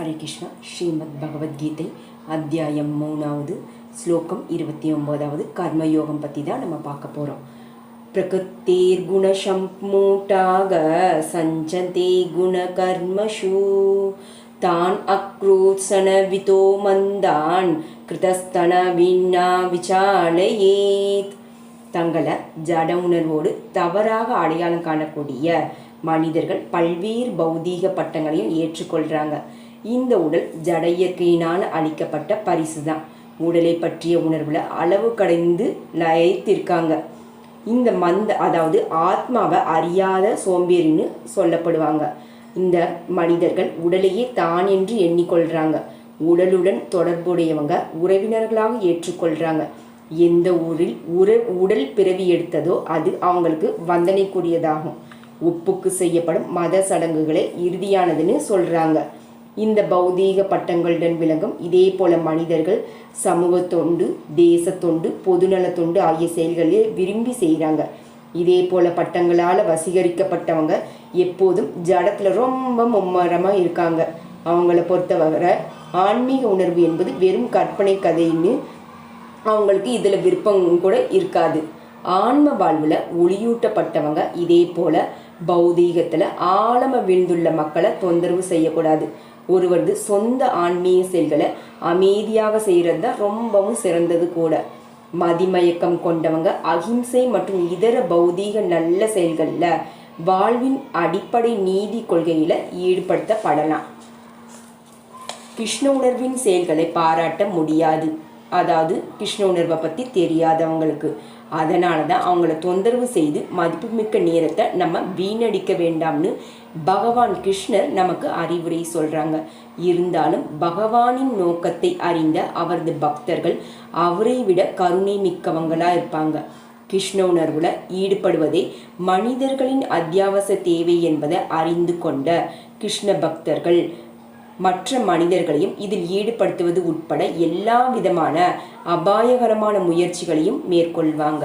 ஹரே கிருஷ்ணா ஸ்ரீமத் பகவத்கீதை அத்தியாயம் மூணாவது ஸ்லோகம் இருபத்தி ஒம்போதாவது கர்மயோகம் பற்றி தான் நம்ம பார்க்க போகிறோம் பிரகிருத்தீர் குணசம்மூட்டாக சஞ்சந்தே குண கர்மஷூ தான் அக்ரூத்சன விதோ மந்தான் கிருதஸ்தன விண்ணா விசாலையேத். தங்களை ஜட உணர்வோடு தவறாக அடையாளம் காணக்கூடிய மனிதர்கள் பல்வேறு பௌதீக பட்டங்களையும் ஏற்றுக்கொள்கிறாங்க இந்த உடல் ஜட இயற்கையினால் அளிக்கப்பட்ட பரிசு தான் உடலை பற்றிய உணர்வில் அளவு கடைந்து லயத்திருக்காங்க. இந்த மந்த அதாவது ஆத்மாவை அறியாத சோம்பேறின்னு சொல்லப்படுவாங்க. இந்த மனிதர்கள் உடலையே தான் என்று எண்ணிக்கொள்கிறாங்க உடலுடன் தொடர்புடையவங்க உறவினர்களாக ஏற்றுக்கொள்கிறாங்க எந்த ஊரில் உற உடல் பிறவி எடுத்ததோ அது அவங்களுக்கு வந்தனைக்குரியதாகும். ஒப்புக்கு செய்யப்படும் மத சடங்குகளே இறுதியானதுன்னு சொல்கிறாங்க இந்த பௌதீக பட்டங்களுடன் விளங்கும். இதே போல மனிதர்கள் சமூக தொண்டு தேச தொண்டு பொதுநல தொண்டு ஆகிய செயல்களில் விரும்பி செய்கிறாங்க. இதே போல பட்டங்களால் வசீகரிக்கப்பட்டவங்க எப்போதும் ஜடத்தில் ரொம்ப மும்மரமாக இருக்காங்க. அவங்கள பொறுத்தவரை ஆன்மீக உணர்வு என்பது வெறும் கற்பனை கதைன்னு அவங்களுக்கு இதில் விருப்பம் கூட இருக்காது. ஆன்ம வாழ்வில் ஒளியூட்டப்பட்டவங்க இதே போல பௌதீகத்தில் ஆழம விழுந்துள்ள மக்களை தொந்தரவு செய்யக்கூடாது. ஒருவரது சொந்த ஆன்மீக செயல்களை அமைதியாக செய்கிறது தான் ரொம்பவும் சிறந்தது கூட. மதிமயக்கம் கொண்டவங்க அகிம்சை மற்றும் இதர பௌதீக நல்ல செயல்களில் வாழ்வின் அடிப்படை நீதி கொள்கையில் ஈடுபடுத்தப்படலாம். கிருஷ்ண உணர்வின் செயல்களை பாராட்ட முடியாது. அதாவது கிருஷ்ண உணர்வை பற்றி தெரியாதவங்களுக்கு. அதனால தான் அவங்கள தொந்தரவு செய்து மதிப்புமிக்க நேரத்தை நம்ம வீணடிக்க வேண்டாம்னு பகவான் கிருஷ்ணர் நமக்கு அறிவுரை சொல்கிறாங்க இருந்தாலும் பகவானின் நோக்கத்தை அறிந்த அவரது பக்தர்கள் அவரை விட கருணை மிக்கவங்களாக இருப்பாங்க. கிருஷ்ண உணர்வுல ஈடுபடுவதே மனிதர்களின் அத்தியாவசிய தேவை என்பதை அறிந்து கொண்ட கிருஷ்ண பக்தர்கள். மற்ற மனிதர்களையும் இதில் ஈடுபடுத்துவது உட்பட எல்லா விதமான அபாயகரமான முயற்சிகளையும் மேற்கொள்வாங்க.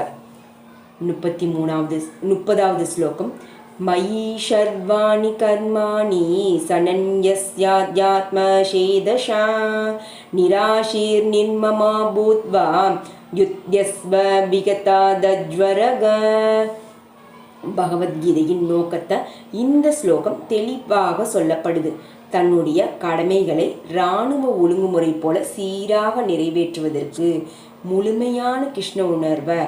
முப்பத்தி மூணாவது முப்பதாவது ஸ்லோகம். மயி சர்வாணி கர்மாணி சனன்யஸ்யாத்யாத்மசேதஷா நிராசீர் நிர்மமா பூத்வா யுத்யஸ்வ விகதாதஜ்வரக. பகவத்கீதையின் நோக்கத்தை இந்த ஸ்லோகம் தெளிவாக சொல்லப்படுது. தன்னுடைய கடமைகளை இராணுவ ஒழுங்குமுறை போல சீராக நிறைவேற்றுவதற்கு முழுமையான கிருஷ்ண உணர்வை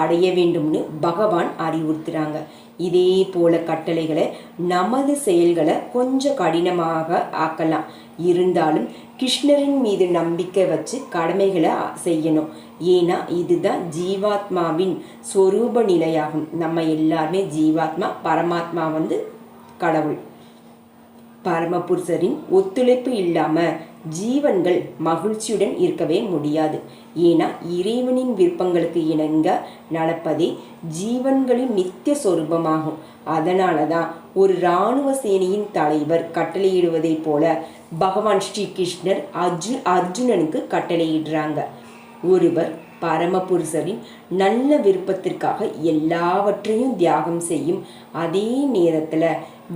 அடைய வேண்டும்னு பகவான் அறிவுறுத்துறாங்க. இதே போல கட்டளைகளை நமது செயல்களை கொஞ்சம் கடினமாக ஆக்கலாம். இருந்தாலும் கிருஷ்ணரின் மீது நம்பிக்கை வச்சு கடமைகளை செய்யணும். ஏன்னா இதுதான் ஜீவாத்மாவின் சொரூப நிலையாகும். நம்ம எல்லாருமே ஜீவாத்மா பரமாத்மா வந்து கடவுள். பரமபுருஷரின் ஒத்துழைப்பு இல்லாமல் ஜீவன்கள் மகிழ்ச்சியுடன் இருக்கவே முடியாது. ஏன்னா இறைவனின் விருப்பங்களுக்கு இணங்க நடப்பதே ஜீவன்களின் நித்திய சொரூபமாகும். அதனால தான் ஒரு இராணுவ சேனையின் தலைவர் கட்டளையிடுவதைப் போல பகவான் ஸ்ரீ கிருஷ்ணர் அர்ஜு அர்ஜுனனுக்கு கட்டளையிடுறாங்க. ஒருவர் பரமபுருஷரின் நல்ல விருப்பத்திற்காக எல்லாவற்றையும் தியாகம் செய்யும் அதே நேரத்தில்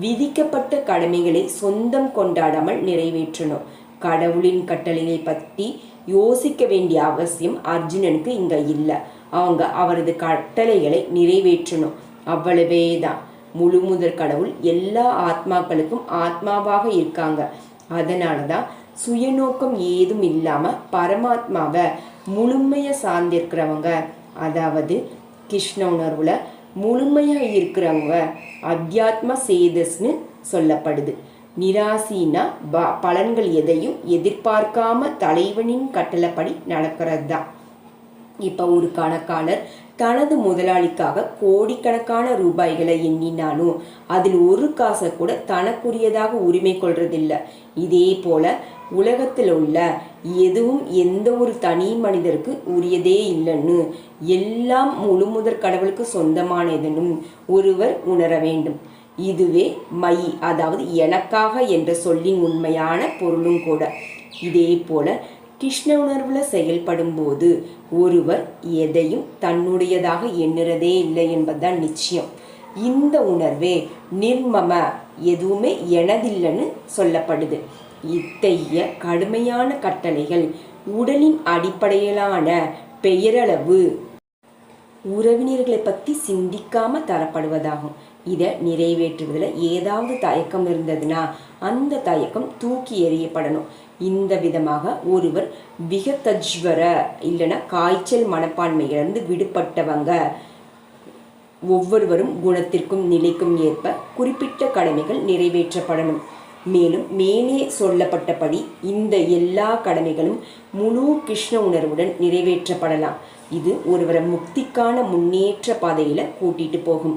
விதிக்கப்பட்ட கடமைகளை சொந்தம் கொண்டாடாமல் நிறைவேற்றணும். கடவுளின் கட்டளையை பற்றி யோசிக்க வேண்டிய அவசியம் அர்ஜுனனுக்கு இங்க இல்லை. அவங்க அவரது கட்டளைகளை நிறைவேற்றணும். அவ்வளவே தான். முழு முதற் கடவுள் எல்லா ஆத்மாக்களுக்கும் ஆத்மாவாக இருக்காங்க. அதனால தான் சுயநோக்கம் ஏதும் இல்லாமல் பரமாத்மாவை முழுமையாக சார்ந்திருக்கிறவங்க அதாவது கிருஷ்ண உணர்வில் முழுமையாக இருக்கிறவங்க அத்தியாத்ம சேதஸ்னு சொல்லப்படுது. நிராசினா ப பலன்கள் எதையும் எதிர்பார்க்காம தலைவனின் கட்டளப்படி நடக்கிறது? தான் இப்போ ஒரு கணக்காளர் தனது முதலாளிக்காக கோடிக்கணக்கான ரூபாய்களை எண்ணினாலும் அதில் ஒரு காசை கூட தனக்குரியதாக உரிமை கொள்றதில்லை. இதே போல உலகத்தில் உள்ள எதுவும் எந்த ஒரு தனி மனிதருக்கு உரியதே இல்லைன்னு எல்லாம் முழு முதற் கடவுளுக்கு சொந்தமானதுன்னு ஒருவர் உணர வேண்டும். இதுவே மை அதாவது எனக்காக என்ற சொல்லின் உண்மையான பொருளும் கூட. இதே போல கிருஷ்ண உணர்வில் செயல்படும் போது ஒருவர் எதையும் தன்னுடையதாக எண்ணுறதே இல்லை என்பதுதான் நிச்சயம். இந்த உணர்வே நிர்மம எதுவுமே எனதில்லைன்னு சொல்லப்படுது. இத்தகைய கடுமையான கட்டளைகள் உடலின் அடிப்படையிலான பெயரளவு உறவினர்களை பற்றி சிந்திக்காம தரப்படுவதாகும். இதை நிறைவேற்றுவதில் ஏதாவது தயக்கம் இருந்ததுன்னா அந்த தயக்கம் தூக்கி எறியப்படணும். இந்த விதமாக ஒருவர் விகதஜ்வர இல்லைன்னா காய்ச்சல் மனப்பான்மையிலிருந்து விடுபட்டவங்க. ஒவ்வொருவரும் குணத்திற்கும் நிலைக்கும் ஏற்ப குறிப்பிட்ட கடமைகள் நிறைவேற்றப்படணும். மேலும் மேலே சொல்லப்பட்டபடி இந்த எல்லா கடமைகளும் முழு கிருஷ்ண உணர்வுடன் நிறைவேற்றப்படலாம். இது ஒருவரை முக்திக்கான முன்னேற்ற பாதையில் கூட்டிட்டு போகும்.